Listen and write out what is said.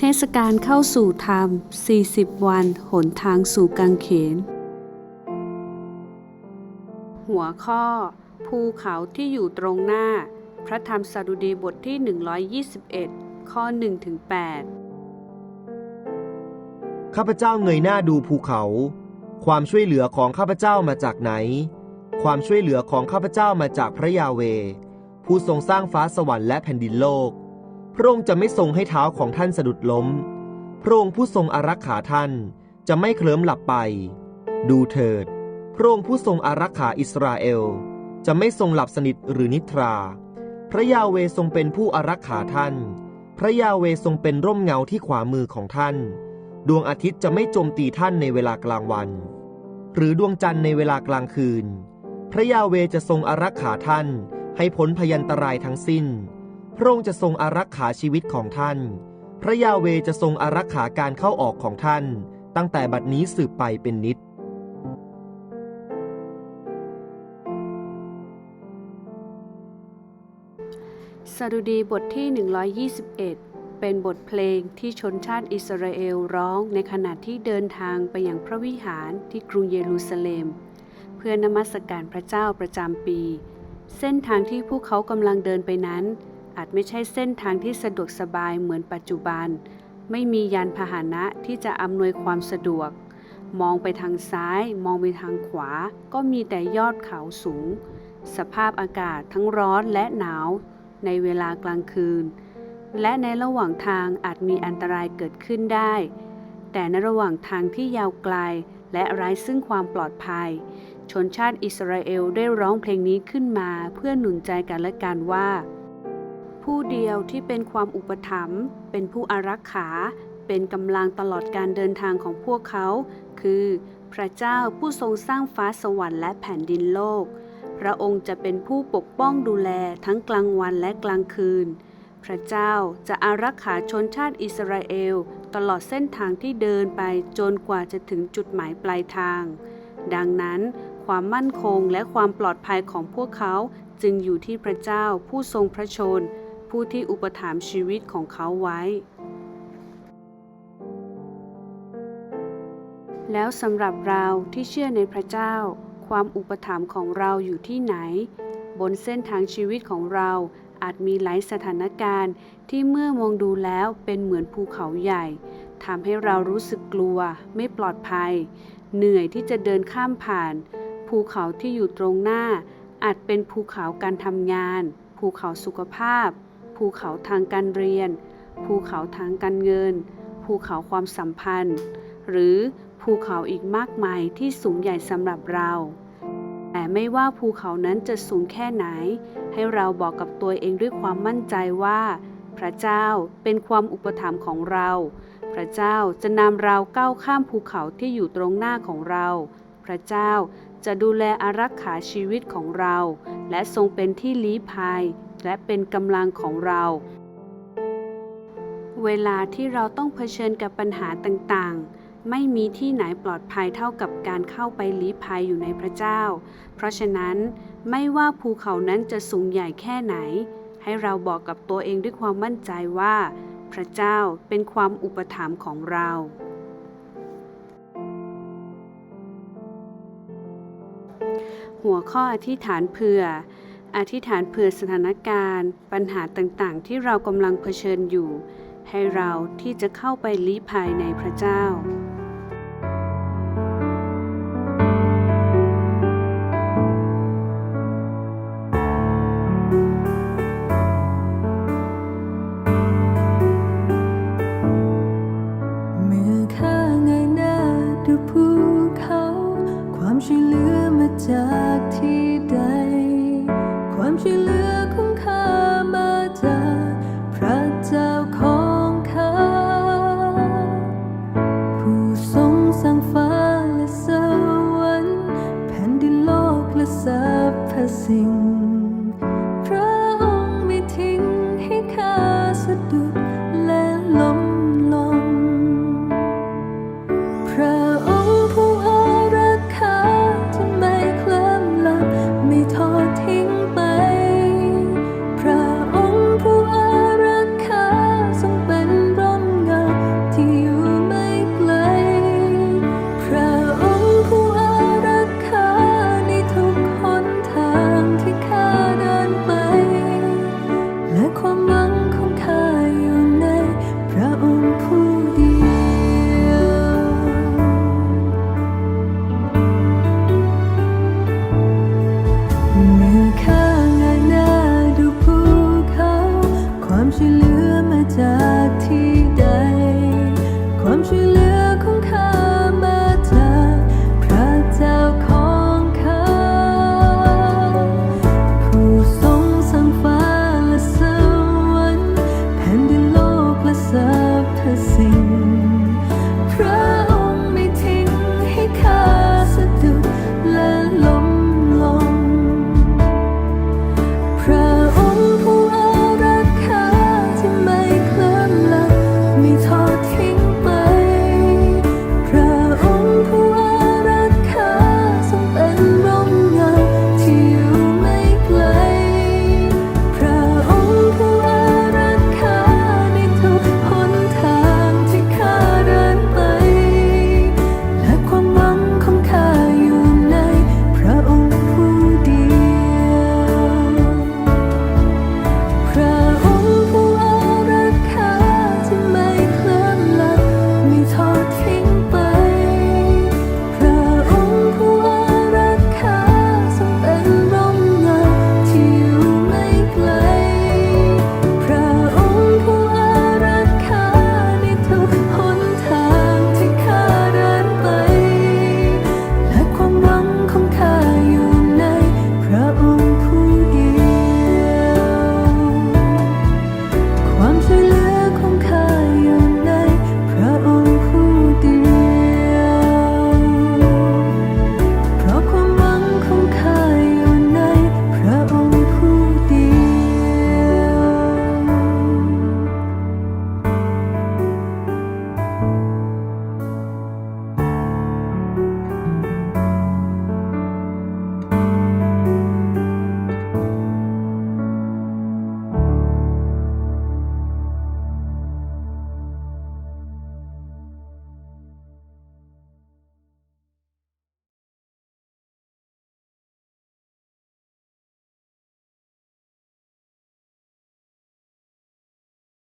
เทศกาลเข้าสู่ธรรม 40 วัน หนทางสู่กังเขน หัวข้อ ภูเขาที่อยู่ตรงหน้า พระธรรมสดุดีบทที่ 121 ข้อ1-8ถึง8ข้าพเจ้าเงยหน้าดูภูเขา ความช่วยเหลือของข้าพเจ้ามาจากไหน ความช่วยเหลือของข้าพเจ้ามาจากพระยาเว ผู้ทรงสร้างฟ้าสวรรค์และแผ่นดินโลก พระองค์จะไม่ทรงให้เท้าของท่านสะดุดล้ม พระองค์ผู้ทรงอารักขาท่านจะไม่เคลิ้มหลับไป ดูเถิด พระองค์ผู้ทรงอารักขาอิสราเอล จะไม่ทรงหลับสนิทหรือนิทรา พระยาเวทรงเป็นผู้อารักขาท่าน พระยาเวทรงเป็นร่มเงาที่ขวามือของท่าน ดวงอาทิตย์จะไม่โจมตีท่านในเวลากลางวัน หรือดวงจันทร์ในเวลากลางคืน พระยาเวจะทรงอารักขาท่านให้พ้นพยันตรายทั้งสิ้น พระองค์จะทรงอารักขาชีวิตของท่าน พระยาเวจะทรงอารักขาการเข้าออกของท่าน ตั้งแต่บัดนี้สืบไปเป็นนิจสดุดีบทที่ 121 เป็นบทเพลงที่ชนชาติอิสราเอลร้องในขณะที่เดินทางไปยังพระวิหารที่กรุงเยรูซาเล็ม เพื่อนมัสการพระเจ้าประจำปี เส้นทางที่พวกเขากำลังเดินไปนั้น อาจไม่ใช่เส้นทางที่สะดวกสบายเหมือนปัจจุบัน ไม่มียานพาหนะที่จะอำนวยความสะดวก มองไปทางซ้าย มองไปทางขวา ก็มีแต่ยอดเขาสูง สภาพอากาศทั้งร้อนและหนาว ในเวลากลางคืน และในระหว่างทางอาจมีอันตรายเกิดขึ้นได้ แต่ในระหว่างทางที่ยาวไกลและไร้ซึ่งความปลอดภัย ชนชาติอิสราเอลได้ร้องเพลงนี้ขึ้นมาเพื่อหนุนใจกันและกันว่า ผู้เดียวที่เป็นความอุปถัมภ์เป็นผู้อารักขา เป็นกำลังตลอดการเดินทางของพวกเขา คือ พระเจ้าผู้ทรงสร้างฟ้าสวรรค์และแผ่นดินโลก พระองค์จะเป็นผู้ปกป้องดูแลทั้งกลางวันและกลางคืน พระเจ้าจะอารักขาชนชาติอิสราเอล ตลอดเส้นทางที่เดินไปจนกว่าจะถึงจุดหมายปลายทาง ดังนั้นความมั่นคงและความปลอดภัยของพวกเขาจึงอยู่ที่พระเจ้าผู้ทรงพระชน ผู้ที่อุปถัมภ์ชีวิตของเขาไว้ แล้วสำหรับเราที่เชื่อในพระเจ้า ความอุปถัมภ์ของเราอยู่ที่ไหน บนเส้นทางชีวิตของเราอาจมีหลายสถานการณ์ที่เมื่อมองดูแล้วเป็นเหมือนภูเขาใหญ่ทำให้เรารู้สึกกลัว ไม่ปลอดภัย เหนื่อยที่จะเดินข้ามผ่าน ภูเขาที่อยู่ตรงหน้า อาจเป็นภูเขาการทำงาน ภูเขาสุขภาพ ภูเขาทางการเรียน ภูเขาทางการเงิน ภูเขาความสัมพันธ์ หรือภูเขาอีกมากมายที่สูงใหญ่สำหรับเรา แต่ไม่ว่าภูเขานั้นจะสูงแค่ไหน ให้เราบอกกับตัวเองด้วยความมั่นใจว่า พระเจ้าเป็นความอุปถัมภ์ของเรา พระเจ้าจะนำเราก้าวข้ามภูเขาที่อยู่ตรงหน้าของเรา พระเจ้าจะดูแลอารักขาชีวิตของเรา และทรงเป็นที่ลี้ภัย และเป็นกำลังของเรา เวลาที่เราต้องเผชิญกับปัญหาต่างๆ ไม่มีที่ไหนปลอดภัยเท่ากับการเข้าไปลี้ภัยอยู่ในพระเจ้า เพราะฉะนั้นไม่ว่าภูเขานั้นจะสูงใหญ่แค่ไหน ให้เราบอกกับตัวเองด้วยความมั่นใจว่า พระเจ้าเป็นความอุปถัมภ์ของเราหัวข้ออธิษฐานเผื่อ อธิษฐานเผื่อสถานการณ์ ปัญหาต่างๆ ที่เรากำลังเผชิญอยู่ ให้เราที่จะเข้าไปลี้ภัยในพระเจ้า เมื่อข้าเงยหน้าดูภูเขา ความช่วยเหลือมาจากที่ crow.